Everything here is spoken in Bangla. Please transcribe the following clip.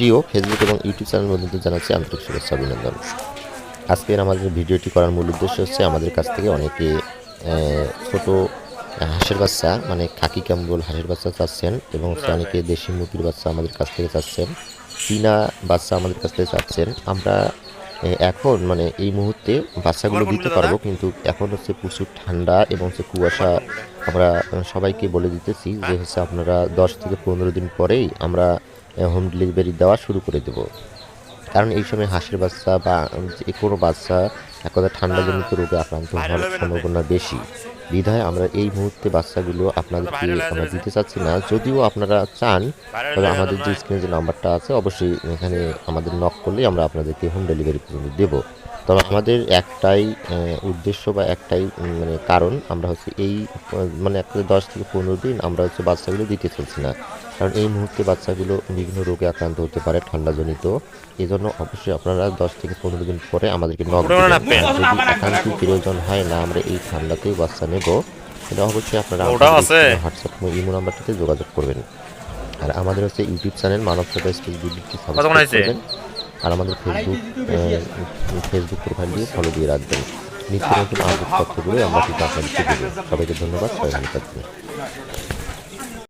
প্রিয় ফেসবুক এবং ইউটিউব চ্যানেল বন্ধুদের জানাচ্ছি আন্তরিক শুভেচ্ছা অভিনন্দন। আজকের আমাদের ভিডিওটি করার মূল উদ্দেশ্য হচ্ছে আমাদের কাছ থেকে অনেকে ছোট হাঁসের বাচ্চা মানে খাকি ক্যাম্বল হাঁসের বাচ্চা চাচ্ছেন এবং হচ্ছে অনেকে দেশি মুরগির বাচ্চা আমাদের কাছ থেকে চাচ্ছেন। চীনা বাচ্চা আমাদের কাছ থেকে চাচ্ছেন। আমরা এখন মানে এই মুহূর্তে বাচ্চাগুলো দিতে পারব কিন্তু এখন হচ্ছে প্রচুর ঠান্ডা এবং হচ্ছে কুয়াশা। আমরা সবাইকে বলে দিতেছি যে হচ্ছে আপনারা দশ থেকে পনেরো দিন পরেই আমরা হোম ডেলিভারি দেওয়া শুরু করে দেব। কারণ এই সময় হাঁসের বাচ্চা বা যে কোনো বাচ্চা এক কথা ঠান্ডাজনিত রোগে আক্রান্ত হওয়ার সম্ভাবনা বেশি। বিধায় আমরা এই মুহূর্তে বাচ্চাগুলো আপনাদেরকে আমরা দিতে চাচ্ছি না। যদিও আপনারা চান তবে আমাদের যে স্ক্রিনে যে নাম্বারটা আছে অবশ্যই এখানে আমাদের নক করলেই আমরা আপনাদেরকে হোম ডেলিভারি পর্যন্ত দেবো। তবে আমাদের একটাই উদ্দেশ্য বা একটাই মানে কারণ আমরা হচ্ছে এই মানে একটা দশ থেকে পনেরো দিন আমরা হচ্ছে বাচ্চাগুলো দিতে চলছি না। কারণ এই মুহূর্তে বাচ্চাগুলো বিভিন্ন রোগে আক্রান্ত হতে পারে ঠান্ডাজনিত। এই জন্য অবশ্যই আপনারা দশ থেকে পনেরো দিন পরে আমাদেরকে নক যদি একান্ত প্রয়োজন হয় না আমরা এই ঠান্ডাতেই বাচ্চা নেব। তাহলে অবশ্যই আপনারা হোয়াটসঅ্যাপ ইমো নাম্বারটিতে যোগাযোগ করবেন। আর আমাদের হচ্ছে ইউটিউব চ্যানেল মানব সাদা স্পেস বিডিটি সাবস্ক্রাইব করবেন। আর আমাদের ফেসবুক ফেসবুক প্রোফাইল দিয়ে ফলো দিয়ে রাখবেন। নিত্য নতুন আপডেট তথ্যগুলো আমরা আপনাদেরকে দেবো। সবাইকে ধন্যবাদ, সবাই ভালো থাকবেন।